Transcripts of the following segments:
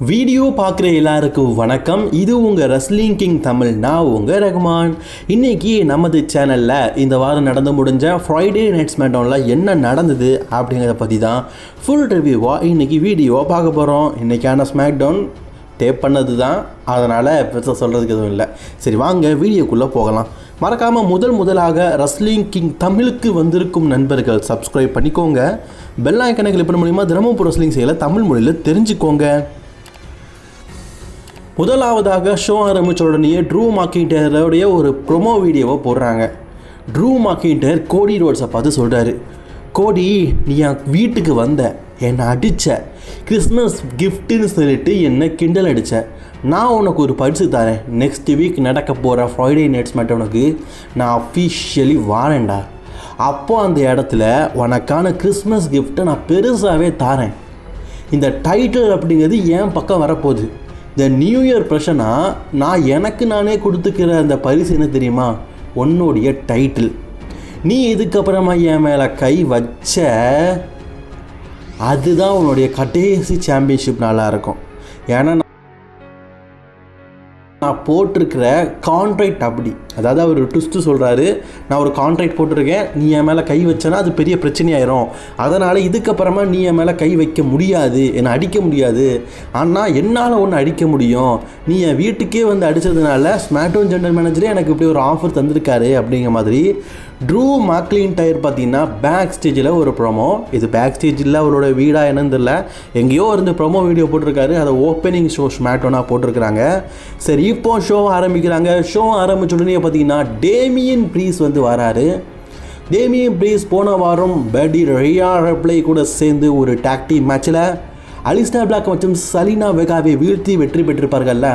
Video பார்க்குற எல்லாருக்கும் வணக்கம். இது உங்கள் ரஸ்லிங் கிங் தமிழ் நான் உங்கள் ரகுமான். இன்னைக்கு நமது சேனலில் இந்த வாரம் நடந்து முடிஞ்ச ஃப்ரைடே நைட்ஸ் ஸ்மேட்டோனில் என்ன நடந்தது அப்படிங்கிறத பற்றி தான் ஃபுல் ரிவ்யூவாக இன்னைக்கு வீடியோவாக பார்க்க போகிறோம் இன்றைக்கான ஸ்மாக்டவுன் டேப் பண்ணது தான். அதனால் பெருசாக சொல்கிறதுக்கு எதுவும் இல்லை. சரி வாங்க வீடியோக்குள்ளே போகலாம். மறக்காமல் முதல் முதலாக ரஸ்லிங் கிங் தமிழுக்கு வந்திருக்கும் நண்பர்கள் சப்ஸ்கிரைப் பண்ணிக்கோங்க. பெல் ஐக்கனை கிளிக் பண்ண மூலிமா தினமும் ரஸ்லிங் செய்யலை தமிழ் மொழியில் தெரிஞ்சுக்கோங்க. முதலாவதாக ஷோ ஆரம்பித்த உடனே ட்ரூ மாக்கிண்டருடைய ஒரு ப்ரொமோ வீடியோவை போடுறாங்க. ட்ரூ மாக்கிண்டர் கோடி ரோட்ஸை பார்த்து சொல்கிறாரு கோடி நீ என் வீட்டுக்கு வந்த என்னை அடித்த கிறிஸ்மஸ் கிஃப்ட்டுன்னு சொல்லிட்டு என்னை கிண்டல் அடித்த நான் உனக்கு ஒரு பரிசு தரேன். நெக்ஸ்ட் வீக் நடக்க போகிற ஃப்ரைடே நைட்ஸ் மட்டும் உனக்கு நான் அஃபிஷியலி வாரேன்டா. அப்போ அந்த இடத்துல உனக்கான கிறிஸ்மஸ் கிஃப்ட்டை நான் பெருசாகவே தாரேன். இந்த டைட்டில் அப்படிங்கிறது என் பக்கம் வரப்போகுது. இந்த நியூ இயர் ப்ரெஷனா நான் எனக்கு நானே கொடுத்துக்கிற அந்த பரிசு என்ன தெரியுமா? உன்னுடைய டைட்டில் நீ இதுக்கப்புறமா என் மேலே கை வச்ச அதுதான் உன்னுடைய கடைசி சாம்பியன்ஷிப் நல்லா இருக்கும். ஏன்னா நான் போட்டிருக்கிற கான்ட்ராக்ட் அப்படி. அதாவது அவர் ட்விஸ்ட்டு சொல்கிறாரு நான் ஒரு கான்ட்ராக்ட் போட்டிருக்கேன் நீ என் மேலே கை வச்சனா அது பெரிய பிரச்சனையாயிரும். அதனால் இதுக்கப்புறமா நீ என் மேலே கை வைக்க முடியாது என்னை அடிக்க முடியாது. ஆனால் என்னால் ஒன்று அடிக்க முடியும். நீ என் வீட்டுக்கே வந்து அடித்ததுனால ஸ்மாட்டோன் ஜென்ரல் மேனேஜரே எனக்கு இப்படி ஒரு ஆஃபர் தந்திருக்காரு அப்படிங்கிற மாதிரி ட்ரூ மாக்லின் டயர் பார்த்தீங்கன்னா பேக் ஸ்டேஜில் ஒரு ப்ரொமோ இது பேக் ஸ்டேஜில் அவரோட வீடாக என்னன்னு தெரியல. எங்கேயோ இருந்து ப்ரொமோ வீடியோ போட்டிருக்காரு. அதை ஓப்பனிங் ஷோ ஸ்மாட்டோனாக போட்டிருக்கிறாங்க. சரி இப்போ ஷோ ஆரம்பிக்கிறாங்க. ஷோ ஆரம்பிச்ச உடனே பார்த்தீங்கன்னா டேமியன் ப்ரீஸ் வந்து வராரு. டேமியன் ப்ரீஸ் போன வாரம் பேடி ரியா ரெப்ளை கூட சேர்ந்து ஒரு டாக்டி மேட்ச்சில் அலிஸ்டா பிளாக் மற்றும் சலீனா வெகாவை வீழ்த்தி வெற்றி பெற்றிருப்பார்கள்ல.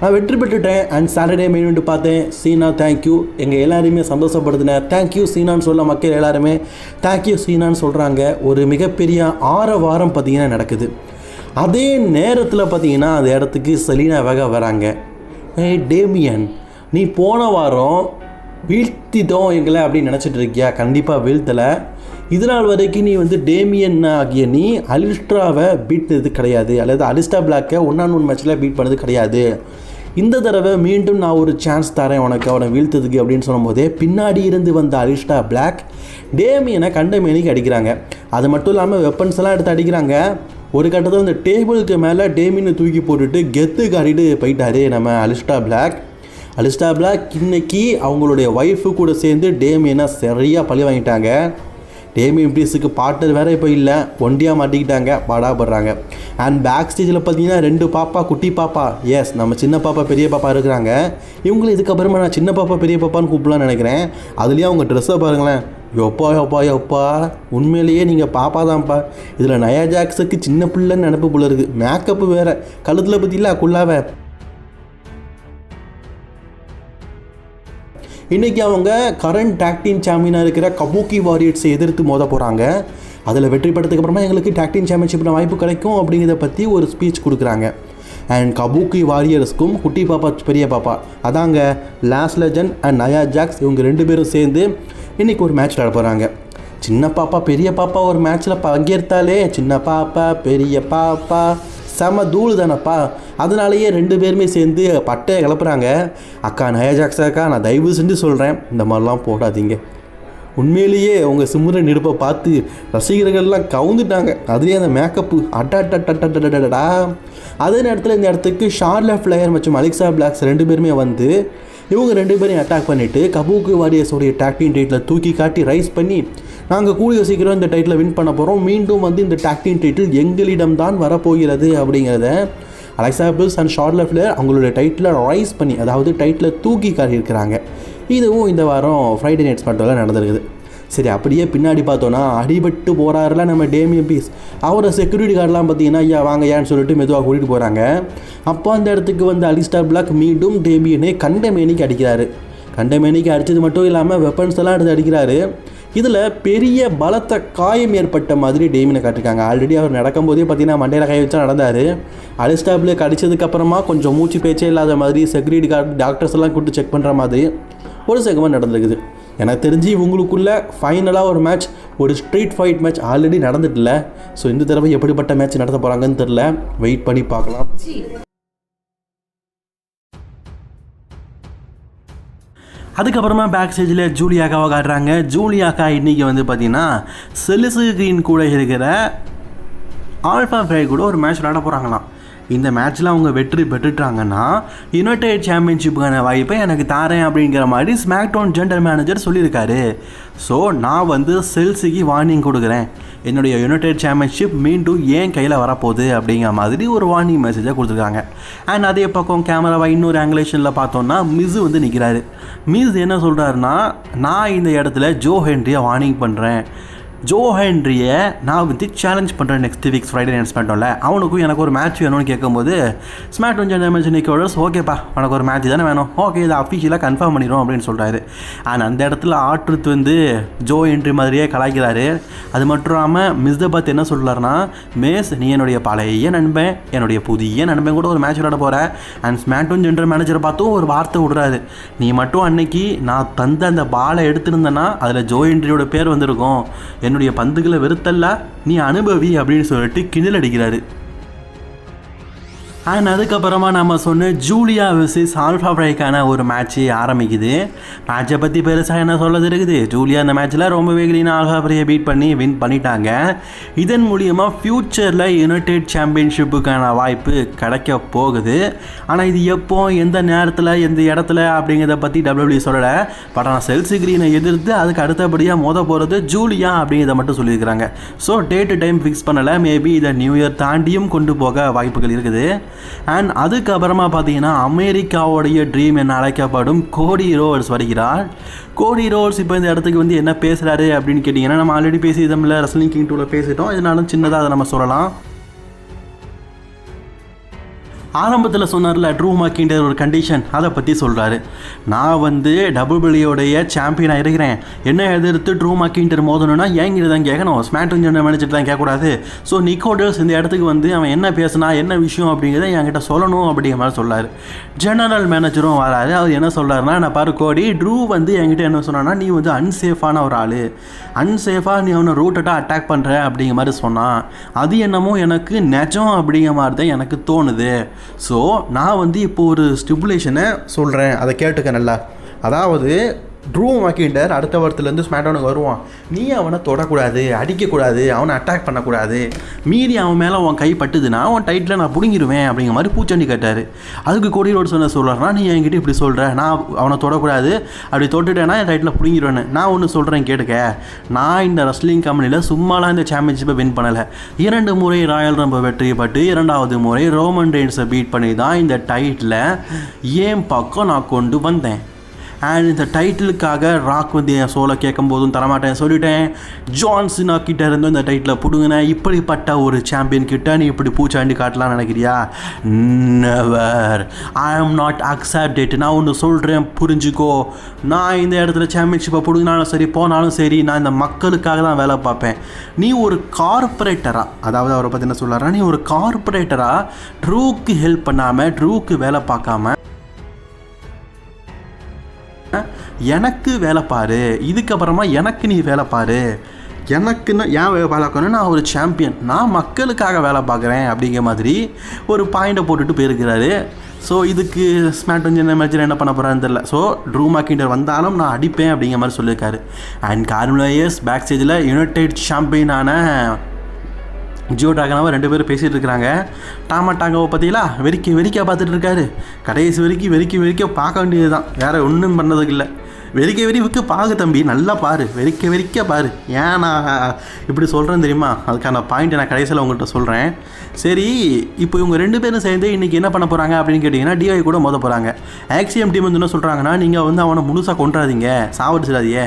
நான் வெற்றி பெற்றுட்டேன். அண்ட் சாட்டர்டே மெயின் பார்த்தேன். சீனா தேங்க்யூ எங்கள் எல்லாருமே சந்தோஷப்படுத்தினேன் தேங்க்யூ சீனான்னு சொல்ல மக்கள் எல்லாருமே தேங்க்யூ சீனான்னு சொல்கிறாங்க ஒரு மிகப்பெரிய ஆற வாரம் பார்த்தீங்கன்னா நடக்குது. அதே நேரத்தில் பார்த்தீங்கன்னா அந்த இடத்துக்கு சலீனா வெகா வராங்க. ஏ டேமியன் நீ போன வாரம் வீழ்த்திட்டோம் எங்களை அப்படின்னு நினச்சிட்டு இருக்கியா? கண்டிப்பாக வீழ்த்தலை. இது நாள் வரைக்கும் நீ வந்து டேமியன் ஆகிய நீ அலிஸ்ட்ராவை பீட்டது கிடையாது. அல்லது அலிஸ்டா பிளாக்கை ஒன்றாம் ஒன் மேட்ச்சில் பீட் பண்ணது கிடையாது. இந்த தடவை மீண்டும் நான் ஒரு சான்ஸ் தரேன் உனக்கு அவனை வீழ்த்ததுக்கு அப்படின்னு சொல்லும்போதே பின்னாடி இருந்து வந்த அலிஸ்டா பிளாக் டேமியனை கண்டமேனிக்கு அடிக்கிறாங்க. அது மட்டும் இல்லாமல் வெப்பன்ஸ் எல்லாம் எடுத்து அடிக்கிறாங்க. ஒரு கட்டத்தில் இந்த டேபிளுக்கு மேலே டேமினை தூக்கி போட்டுட்டு கெத்து காட்டிட்டு போயிட்டாரு நம்ம அலிஸ்டா பிளாக். அலிஸ்டா பிளாக் இன்னைக்கு அவங்களுடைய ஒய்ஃபு கூட சேர்ந்து டேமியனை சரியாக பழி வாங்கிட்டாங்க. டேமியன் ப்ரீஸுக்கு பார்ட்னர் வேறு இப்போ இல்லை. ஒண்டியாக மாட்டிக்கிட்டாங்க. பாடாபடுறாங்க. அண்ட் பேக் ஸ்டேஜில் பார்த்தீங்கன்னா ரெண்டு பாப்பா குட்டி பாப்பா. எஸ் நம்ம சின்ன பாப்பா பெரிய பாப்பா இருக்கிறாங்க. இவங்களும் இதுக்கப்புறமா நான் சின்ன பாப்பா பெரிய பாப்பான்னு கூப்பிடலாம்னு நினைக்கிறேன். அதுலேயும் அவங்க ட்ரெஸ்ஸை பாருங்களேன். எப்பா எப்பா எப்பா. உண்மையிலேயே நீங்கள் பாப்பா தான்ப்பா. இதில் நயா ஜாக்ஸுக்கு சின்ன பிள்ளைன்னு நினப்பு போல இருக்குது மேக்கப்பு வேறு. கழுத்தில் பற்றில குள்ளாவை இன்றைக்கி அவங்க கரண்ட் டாக் டீம் சாம்பியனாக இருக்கிற கபூக்கி வாரியர்ஸை எதிர்த்து மோத போகிறாங்க அதில் வெற்றி பெற்றதுக்கு அப்புறமா எங்களுக்கு டாக் டீம் சாம்பியன்ஷிப்பில் வாய்ப்பு கிடைக்கும் அப்படிங்கிறத பற்றி ஒரு ஸ்பீச் கொடுக்குறாங்க. அண்ட் கபூக்கி வாரியர்ஸ்க்கும் குட்டி பாப்பா பெரிய பாப்பா அதாங்க Lash Legend and Nia Jax இவங்க ரெண்டு பேரும் சேர்ந்து இன்றைக்கி ஒரு மேட்ச் விளாட போகிறாங்க சின்ன பாப்பா பெரிய பாப்பா ஒரு மேட்ச்சில் பங்கேற்றாலே சின்ன பாப்பா பெரிய பாப்பா செம தூள் தானப்பா. அதனாலேயே ரெண்டு பேருமே சேர்ந்து பட்டையை கிளப்புறாங்க. அக்கா நயஜாக்ஸ் அக்கா நான் தயவு செஞ்சு சொல்கிறேன் இந்த மாதிரிலாம் போடாதீங்க. உண்மையிலேயே அவங்க சிம்ரன் நெருப்பை பார்த்து ரசிகர்கள்லாம் கவுந்துட்டாங்க. அதுலேயே அந்த மேக்கப்பு அட்டா அதே நேரத்தில் இந்த இடத்துக்கு ஷார்லா ஃப்ளையர் மற்றும் அலெக்சா பிளாக்ஸ் ரெண்டு பேருமே வந்து இவங்க ரெண்டு பேரையும் அட்டாக் பண்ணிவிட்டு கபூக்கு வாரியர்ஸோடைய டாக்டிங் டேட்டில் தூக்கி காட்டி ரைஸ் பண்ணி நாங்கள் கூடிய சீக்கிரம் இந்த டைட்டில் வின் பண்ண போகிறோம் மீண்டும் வந்து இந்த டாக்டின் டைட்டில் எங்களிடம் தான் வரப்போகிறது அப்படிங்கிறத Alexa Bliss and Charlotte Flair அவங்களோட டைட்டில் ரைஸ் பண்ணி அதாவது டைட்டில் தூக்கி காட்டியிருக்கிறாங்க. இதுவும் இந்த வாரம் ஃப்ரைடே நைட்ஸ் மட்டும் நடந்திருக்குது. சரி அப்படியே பின்னாடி பார்த்தோன்னா அடிபட்டு போகிறாருல நம்ம டேமியன் பீஸ் அவரை செக்யூரிட்டி கார்டெலாம் பார்த்தீங்கன்னா ஐயா வாங்க ஏன்னு சொல்லிட்டு மெதுவாக கூட்டிகிட்டு போகிறாங்க அப்போ அந்த இடத்துக்கு வந்து அலிஸ்டார் பிளாக் மீண்டும் டேமியனை கண்டமேனிக்கு அடிக்கிறாரு. கண்டமேனிக்கு அடித்தது மட்டும் இல்லாமல் வெப்பன்ஸ் எல்லாம் எடுத்து அடிக்கிறாரு. இதில் பெரிய பலத்த காயம் ஏற்பட்ட மாதிரி டேமினை காட்டிருக்காங்க ஆல்ரெடி அவர் நடக்கும்போதே பார்த்தீங்கன்னா மண்டையில் கை வச்சா நடந்தார். அலிஸ்டாபிளுக்கு கடிச்சதுக்கப்புறமா கொஞ்சம் மூச்சு பேச்சே இல்லாத மாதிரி செக்யூரிட்டி கார்டு டாக்டர்ஸ் எல்லாம் கூப்பிட்டு செக் பண்ணுற மாதிரி ஒரு செகமெண்ட் நடந்திருக்குது. எனக்கு தெரிஞ்சு இவங்களுக்குள்ள ஃபைனலாக ஒரு மேட்ச் ஒரு ஸ்ட்ரீட் ஃபைட் மேட்ச் ஆல்ரெடி நடந்துட்டுல. ஸோ இந்த தடவை எப்படிப்பட்ட மேட்ச் நடத்த போகிறாங்கன்னு தெரில வெயிட் பண்ணி பார்க்கலாம். அதுக்கப்புறமா பேக் ஸ்டேஜில் ஜூலியாக்காவை காட்டுறாங்க. ஜூலியாக்கா இன்றைக்கி வந்து பார்த்தீங்கன்னா செலிசு கிரீன் கூட இருக்கிற ஆல்ஃபா ஃபை கூட ஒரு மேட்ச் விளையாட போகிறாங்களாம் இந்த மேட்ச்சில் அவங்க வெற்றி பெற்றுட்டாங்கன்னா யுனைடெட் சாம்பியன்ஷிப்புக்கான வாய்ப்பை எனக்கு தாரேன் அப்படிங்கிற மாதிரி ஸ்மாக்டவுன் ஜென்டர் மேனேஜர் சொல்லியிருக்காரு. ஸோ நான் வந்து செல்சிக்கு வார்னிங் கொடுக்குறேன். என்னுடைய யுனைடெட் சாம்பியன்ஷிப் மீண்டும் ஏன் கையில் வரப்போகுது அப்படிங்கிற மாதிரி ஒரு வார்னிங் மெசேஜை கொடுத்துருக்காங்க. அண்ட் அதே பக்கம் கேமராவை இன்னொரு ஆங்குலேஷனில் பார்த்தோன்னா மிஸ் வந்து நிற்கிறாரு மிஸ் என்ன சொல்கிறாருன்னா நான் இந்த இடத்துல ஜோ ஹென்ரியை வார்னிங் பண்ணுறேன் ஜோ ஹென்ரியை நான் வந்து சேலஞ்ச் பண்ணுறேன் நெக்ஸ்ட் வீக் ஃப்ரைடே நைட் ஸ்மேட்டோவில் அவனுக்கும் எனக்கு ஒரு மேட்ச் வேணும்னு கேட்கும்போது ஸ்மார்ட் ஒன் ஜென்மேஜ் நிக்கோடர்ஸ் ஓகேப்பா உனக்கு ஒரு மேட்ச் தானே வேணும். ஓகே இதை அஃபிஷியலாக கன்ஃபார்ம் பண்ணிடும் அப்படின்னு சொல்கிறாரு ஆனால் அந்த இடத்துல ஆட்ருத் வந்து ஜோ ஹென்ரி மாதிரியே கலாய்க்கிறாரு. அது மட்டும் இல்லாமல் மிஸ்தபாத் என்ன சொல்கிறாருன்னா மேஸ் நீ என்னுடைய பழைய நண்பன் என்னுடைய புதிய நண்பன் கூட ஒரு மேட்ச் விளையாட போகிற அண்ட் ஸ்மார்ட் ஜென்ரல் மேனேஜரை பார்த்தும் ஒரு வார்த்தை விடுறாரு. நீ மட்டும் அன்னைக்கு நான் தந்த அந்த பாலை எடுத்திருந்தேன்னா அதில் ஜோ ஹென்ரியோட பேர் வந்திருக்கும். என்னுடைய பந்துகளை வெறுத்தல்ல நீ அனுபவி அப்படின்னு சொல்லிட்டு கிண்டல் அடிக்கிறாரு. அண்ட் அதுக்கப்புறமா நம்ம சொன்ன ஜூலியா விசிஸ் ஆல்ஃபா ஃப்ரைக்கான ஒரு மேட்ச்சு ஆரம்பிக்குது. மேட்சை பற்றி பெருசாக என்ன சொல்லது இருக்குது ஜூலியா அந்த மேட்ச்சில் ரொம்பவே க்ளீனாக ஆல்ஃபா ஃப்ரையை பீட் பண்ணி வின் பண்ணிட்டாங்க. இதன் மூலியமாக ஃப்யூச்சரில் யுனைடெட் சாம்பியன்ஷிப்புக்கான வாய்ப்பு கிடைக்க போகுது. ஆனால் இது எப்போ எந்த நேரத்தில் எந்த இடத்துல அப்படிங்கிறத பற்றி டபிள்யூபிள்யூ சொல்லலை. பட் ஆனால் செல்சி கிரீனை எதிர்த்து அதுக்கு அடுத்தபடியாக மோத போகிறது ஜூலியா அப்படிங்கிறத மட்டும் சொல்லியிருக்கிறாங்க. ஸோ டேட்டு டைம் ஃபிக்ஸ் பண்ணலை. மேபி இதை நியூ இயர் தாண்டியும் கொண்டு போக வாய்ப்புகள் இருக்குது. அண்ட் அதுக்கப்புறமா பார்த்தீங்கன்னா அமெரிக்காவுடைய ட்ரீம் என அழைக்கப்படும் கோடி ரோல்ஸ் வருகிறார். கோடி ரோல்ஸ் இப்போ இந்த இடத்துக்கு வந்து என்ன பேசுகிறாரு அப்படின்னு கேட்டிங்கன்னா நம்ம ஆல்ரெடி பேசியதில் ரஸ்லிங் கிங் டூவில் பேசிட்டோம். இதனாலும் சின்னதாக அதை நம்ம சொல்லலாம். ஆரம்பத்தில் சொன்னார்ல ட்ரூ மாக்கின்ற ஒரு கண்டிஷன் அதை பற்றி சொல்கிறாரு நான் வந்து டபுள் பிளியோடைய சாம்பியனாக இருக்கிறேன். என்ன எதிர்த்து ட்ரூ மாக்கின்டர் மோதணும்னா ஏங்கிட்டு தான் கேட்கணும்? ஸ்மாட்டன் ஜெண்டர் மேனேஜர் தான் கேட்கக்கூடாது. ஸோ நிக்கோடல்ஸ் இந்த இடத்துக்கு வந்து அவன் என்ன பேசுனா என்ன விஷயம் அப்படிங்கிறத என்கிட்ட சொல்லணும் அப்படிங்கிற மாதிரி சொல்லார். ஜெனரல் மேனேஜரும் வராரு. அவர் என்ன சொல்கிறாருன்னா நான் பாரு கோடி ட்ரூ வந்து என்கிட்ட என்ன சொன்னான்னா நீ வந்து அன்சேஃபான ஒரு ஆள். அன்சேஃபாக நீ அவனை ரூட்டட்டாக அட்டாக் பண்ணுற அப்படிங்கிற மாதிரி சொன்னான். அது என்னமோ எனக்கு நிஜம் அப்படிங்கிற மாதிரி தான் எனக்கு தோணுது. ஸோ நான் வந்து இப்போ ஒரு ஸ்டிபுலேஷனை சொல்கிறேன் அதை கேட்டுக்க நல்லா. அதாவது ட்ரூ மக்கிண்டர் அடுத்த வாரத்துலேருந்து ஸ்மாட்டவுனுக்கு வருவான். நீ அவனை தொடக்கூடாது அடிக்கக்கூடாது அவனை அட்டாக் பண்ணக்கூடாது. மீறி அவன் மேலே அவன் கை பட்டுதுன்னா அவன் டைட்டில் நான் பிடுங்கிடுவேன் அப்படிங்கிற மாதிரி பூச்சண்டி கேட்டார். அதுக்கு கோடி ரோடு சொன்ன சொல்கிறாருனா நீ என்கிட்ட இப்படி சொல்கிற நான் அவனை தொடக்கூடாது. அப்படி தொட்டுட்டேன்னா என் டைட்டில் பிடுங்கிடுவேன்னு நான் ஒன்று சொல்கிறேன் கேட்டுக்க. நான் இந்த ரெஸ்லிங் கம்பெனியில் சும்மாலாம் இந்த சாம்பியன்ஷிப்பை வின் பண்ணலை. இரண்டு முறை ராயல் ரம்ப வெற்றி பட்டு இரண்டாவது முறை ரோமன் ரெயின்ஸை பீட் பண்ணி தான் இந்த டைட்டில் ஏன் பக்கம் நான் கொண்டு வந்தேன்? அண்ட் இந்த டைட்டிலுக்காக ராக் வந்து என் சோலை கேட்கும் போதும் தரமாட்டேன் சொல்லிட்டேன். ஜான்சினா கிட்ட இருந்து இந்த டைட்டிலை பிடுங்கினேன். இப்படிப்பட்ட ஒரு சாம்பியன் கிட்ட நீ இப்படி பூச்சாண்டி காட்டலாம்னு நினைக்கிறியா? Never I am not accept நான் ஒன்று சொல்கிறேன் புரிஞ்சுக்கோ. நான் இந்த இடத்துல சாம்பியன்ஷிப்பை பிடுங்கினாலும் சரி போனாலும் சரி நான் இந்த மக்களுக்காக தான் வேலை பார்ப்பேன். நீ ஒரு கார்பரேட்டராக அதாவது அவரை பற்றி என்ன சொல்கிறாரா நீ ஒரு கார்பரேட்டராக ட்ரூக்கு ஹெல்ப் பண்ணாமல் ட்ரூக்கு வேலை பார்க்காம எனக்கு வேலை பாரு. இதுக்கப்புறமா எனக்கு நீ வேலை பாரு. எனக்குன்னு ஏன் வேலை பார்க்கணும் நான் ஒரு சாம்பியன் நான் மக்களுக்காக வேலை பார்க்குறேன் அப்படிங்கிற மாதிரி ஒரு பாயிண்டை போட்டுட்டு போயிருக்கிறாரு. ஸோ இதுக்கு ஸ்மார்ட் ஜென்ன மேட்சில் என்ன பண்ண போகிறான்னு தெரில ஸோ ட்ரூ மார்க்கிண்டர் வந்தாலும் நான் அடிப்பேன் அப்படிங்கிற மாதிரி சொல்லியிருக்காரு. அண்ட் கார்முலேயர்ஸ் பேக் ஸ்டேஜில் யுனைடெட் சாம்பியனான ஜியோ டாகனாவை ரெண்டு பேரும் பேசிகிட்டு இருக்கிறாங்க. டாமா டாங்காவை பார்த்தீங்களா? வெறிக்க வெறிக்க பார்த்துட்டு இருக்காரு. கடைசி வரைக்கும் வெறிக்க வெறிக்க பார்க்க வேண்டியது தான் வேறு ஒன்றும் பண்ணதுக்கு இல்லை. வெறிக்க வெறிவுக்கு பாகு தம்பி நல்லா பாரு வெறிக்க வெறிக்க பாரு. ஏன் நான் இப்படி சொல்கிறேன் தெரியுமா? அதுக்கான பாயிண்ட் நான் கடைசியில் உங்கள்கிட்ட சொல்கிறேன் சரி இப்போ இவங்க ரெண்டு பேரும் சேர்ந்து இன்றைக்கி என்ன பண்ண போகிறாங்க அப்படின்னு கேட்டிங்கன்னா டிஐ கூட மோத போகிறாங்க ஆக்சிஎம் டீம் வந்து என்ன சொல்கிறாங்கன்னா நீங்கள் வந்து அவனை முழுசாக கொண்டாதீங்க சாவடிச்சிடாதீங்க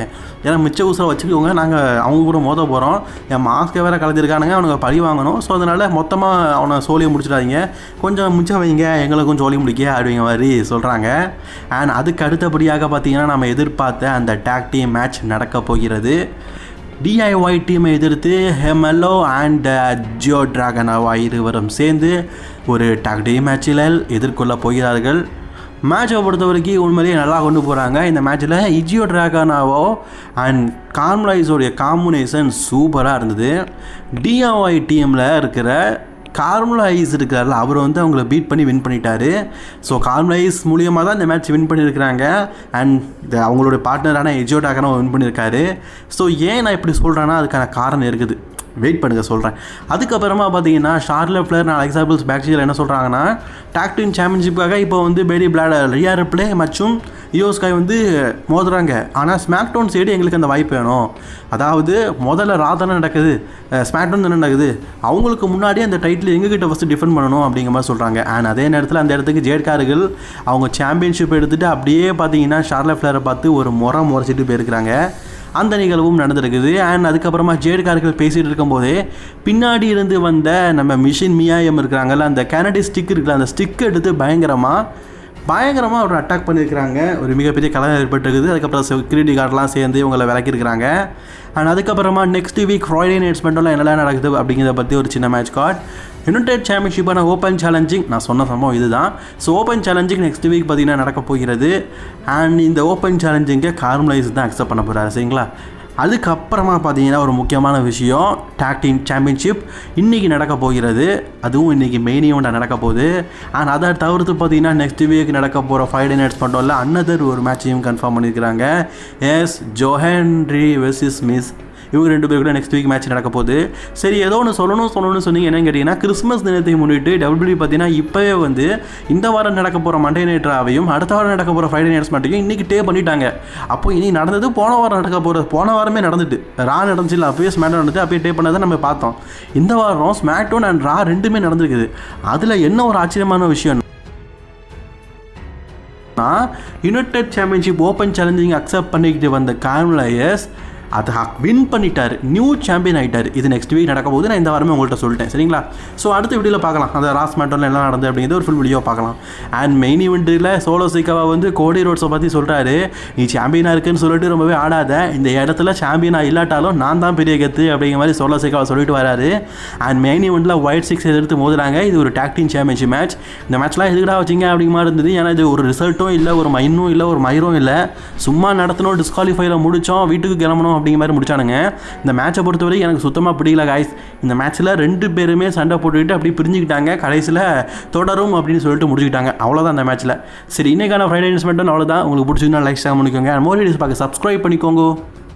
ஏன்னா மிச்ச ஊசலை வச்சுக்கோங்க நாங்கள் அவங்க கூட மோத போகிறோம் என் மாஸ்க்கை வேறு கலந்துருக்கானுங்க அவனுக்கு பழி வாங்கணும். ஸோ அதனால் மொத்தமாக அவனை சோழியை முடிச்சிடாதீங்க. கொஞ்சம் மிச்சம் வைங்க எங்களுக்கும் சோழி முடிக்க அப்படிங்கிற மாதிரி சொல்கிறாங்க அண்ட் அதுக்கு அடுத்தபடியாக பார்த்தீங்கன்னா நம்ம எதிர்பார்த்த அந்த டேக் டீம் மேட்ச் நடக்க போகிறது. டிஐஒய் டீமை எதிர்த்து ஹெமலோ அண்ட் ஜியோ டிராகனவா இருவரும் சேர்ந்து ஒரு டாக் டீம் மேட்சில் எதிர்கொள்ள போகிறார்கள். மேட்சை பொறுத்த வரைக்கும் உண்மையிலேயே நல்லா கொண்டு போகிறாங்க இந்த மேட்ச்சில் இஜியோ டிராகனாவோ அண்ட் கார்மலைஸோடைய காம்பினேஷன் சூப்பராக இருந்தது. டிஐஒய் டீமில் இருக்கிற கார்முலா ஐஸ் இருக்கார்ல அவர் வந்து அவங்கள பீட் பண்ணி வின் பண்ணிட்டாரு. ஸோ கார்மலைஸ் மூலியமாக தான் இந்த மேட்ச் வின் பண்ணியிருக்கிறாங்க அண்ட் அவங்களுடைய பார்ட்னரான எஜியோ டாக்கனும் வின் பண்ணியிருக்காரு ஸோ ஏன் நான் இப்படி சொல்கிறேன்னா அதுக்கான காரணம் இருக்குது. வெயிட் பண்ணுங்கள் சொல்கிறேன் அதுக்கப்புறமா பார்த்தீங்கன்னா ஷார்ல ஃப்ளர் நான் எக்ஸாம்பிள்ஸ் பேக்ஸில் என்ன சொல்கிறாங்கன்னா டாக்டின் சாம்பியன்ஷிப்புக்காக இப்போ வந்து பேடி பிளாட் ரியா ரிப்ளே மற்றும் யோஸ்காய் வந்து மோதுறாங்க. ஆனால் ஸ்மாக் டவுன் சைடு எங்களுக்கு அந்த வாய்ப்பு வேணும். அதாவது முதல்ல ராதான நடக்குது ஸ்மாக் டவுன் தானே நடக்குது. அவங்களுக்கு முன்னாடி அந்த டைட்டில் எங்ககிட்ட ஃபஸ்ட்டு டிஃபெண்ட் பண்ணணும் அப்படிங்கிற மாதிரி சொல்கிறாங்க அண்ட் அதே நேரத்தில் அந்த இடத்துக்கு ஜேட்கார்கள் அவங்க சாம்பியன்ஷிப் எடுத்துகிட்டு அப்படியே பார்த்தீங்கன்னா ஷார்ல ஃப்ளரை பார்த்து ஒரு முறை முறைச்சிட்டு போயிருக்கிறாங்க. அந்த நிகழ்வும் நடந்திருக்குது. அண்ட் அதுக்கப்புறமா ஜேடுகார்கள் பேசிகிட்டு இருக்கும்போதே பின்னாடி இருந்து வந்த நம்ம மிஷின் மியாயம் இருக்கிறாங்கல்ல அந்த கனடி ஸ்டிக் இருக்குல்ல அந்த ஸ்டிக் எடுத்து பயங்கரமாக பயங்கரமாக ஒரு அட்டாக் பண்ணியிருக்கிறாங்க. ஒரு மிகப்பெரிய கலகம் ஏற்பட்டிருக்குது. அதுக்கப்புறம் செக்யூரிட்டி கார்டெலாம் சேர்ந்து இவங்களை விளக்கியிருக்கிறாங்க அண்ட் அதுக்கப்புறமா நெக்ஸ்ட் வீக் ஃப்ரைடே நைட்ஸ் மட்டும் என்னெல்லாம் நடக்குது அப்படிங்கிறத பற்றி ஒரு சின்ன மேட்ச் கார்டு யுனைடெட் சாம்பியன்ஷிப்பான ஓப்பன் சேலஞ்சிங் நான் சொன்ன சம்பவம் இதுதான். So open challenging next week பார்த்திங்கன்னா நடக்க போகிறது. அண்ட் இந்த ஓப்பன் சேலஞ்சிங்கை கார்மலைஸ் தான் அக்செப்ட் பண்ண போகிறாரு சரிங்களா? அதுக்கப்புறமா பார்த்தீங்கன்னா ஒரு முக்கியமான விஷயம் டாக்டின் சாம்பியன்ஷிப் இன்றைக்கி நடக்க போகிறது. அதுவும் இன்றைக்கி மெயின் ஈவெண்ட்டாக நடக்க போகுது. அண்ட் அதை தவிர்த்து பார்த்தீங்கன்னா நெக்ஸ்ட் வீக் நடக்க போகிற ஃபைவ் டே நைட்ஸ் பண்ணுறோம்ல அன்னதர் ஒரு மேட்சையும் கன்ஃபார்ம் பண்ணியிருக்கிறாங்க. Yes Joe Hendry versus Miz இவங்க ரெண்டு பேர் கூட நெக்ஸ்ட் வீக் மேட்ச் நடக்க போகுது. சரி ஏதோ ஒன்று சொல்லணும் சொல்லணும்னு சொன்னீங்க. என்னன்னு கேட்டிங்கன்னா கிறிஸ்மஸ் தினத்தை முன்னிட்டு டபிள்யூ பார்த்தீங்கன்னா இப்போவே வந்து இந்த வாரம் நடக்க போகிற மண்டே நைட் ராவையும் அடுத்த வாரம் நடக்க போகிற ஃப்ரைடே நைட்ஸ் மட்டும் இன்றைக்கி டே பண்ணிட்டாங்க. அப்போ இனி நடந்தது போன வாரம் நடக்க போகிற போன வாரமே நடந்துட்டு. ரா நடந்துச்சு இல்லை அப்பயே ஸ்மேக் நடந்துட்டு அப்பயே டே பண்ணதை நம்ம பார்த்தோம். இந்த வாரம் ஸ்மேட்டோன் அண்ட் ரா ரெண்டுமே நடந்திருக்குது. அதில் என்ன ஒரு ஆச்சரியமான விஷயம் United championship open challenging accept பண்ணிக்கிட்டு வந்த கார்மலையர்ஸ் அதை வின் பண்ணிட்டார். நியூ சாம்பியன் ஆகிட்டார் இது நெக்ஸ்ட் வீக் நடக்க போது நான் இந்த வாரமே உங்கள்கிட்ட சொல்லிட்டேன். சரிங்களா? ஸோ அடுத்த வீடியோவில் பார்க்கலாம். அந்த ராஸ் மேட்டரில் எல்லாம் நடந்தது அப்படிங்கிறது ஒரு ஃபுல் வீடியோ பார்க்கலாம். அண்ட் மெயின் இவெண்ட்டில் சோலோ சிக்காவா வந்து கோடி ரோட்ஸை பற்றி சொல்கிறாரு நீ சாம்பியனாக இருக்குன்னு சொல்லிட்டு ரொம்பவே ஆடாத. இந்த இடத்துல சாம்பியனாக இல்லாட்டாலும் நான் தான் பெரிய கத்து அப்படிங்கிற மாதிரி சோலோ சிக்காவா சொல்லிட்டு வராரு. அண்ட் மெயின் இவெண்ட்டில் ஒயிட் சிக்ஸ் எதிர்த்து மோதுறாங்க. இது ஒரு டாக்டிங் சாம்பியன்ஷிப் மேட்ச் இந்த மேட்ச்லாம் எதுக்கடா வச்சிங்க அப்படிங்கிற மாதிரி இருந்தது. ஏன்னா இது ஒரு ரிசல்ட்டும் இல்லை ஒரு மைனும் இல்லை ஒரு மயிரும் இல்லை. சும்மா நடத்தணும் டிஸ்குவாலிஃபைல முடித்தோம் வீட்டுக்கு கிளம்பணும் அப்படிங்கிற மாதிரி முடிச்சானுங்க. இந்த மேட்சை பொறுத்தவரை எனக்கு சுத்தமாக பிடிக்கல காய்ஸ் இந்த மேட்ச்சில் ரெண்டு பேருமே சண்டை போட்டுக்கிட்டு அப்படி பிரிஞ்சுக்கிட்டாங்க. கடைசியில் தொடரும் அப்படின்னு சொல்லிட்டு முடிச்சுக்கிட்டாங்க. அவ்வளோதான் அந்த மேட்ச்சில் சரி இன்றைக்கான ஃப்ரைடே நியூஸ் மட்டும் அவ்வளோதான் உங்களுக்கு பிடிச்சிருந்தா லைக் ஷேர் பண்ணிக்கோங்க. மோரி டிஸ் பார்க்க சப்ஸ்கிரைப் பண்ணிக்கோங்க.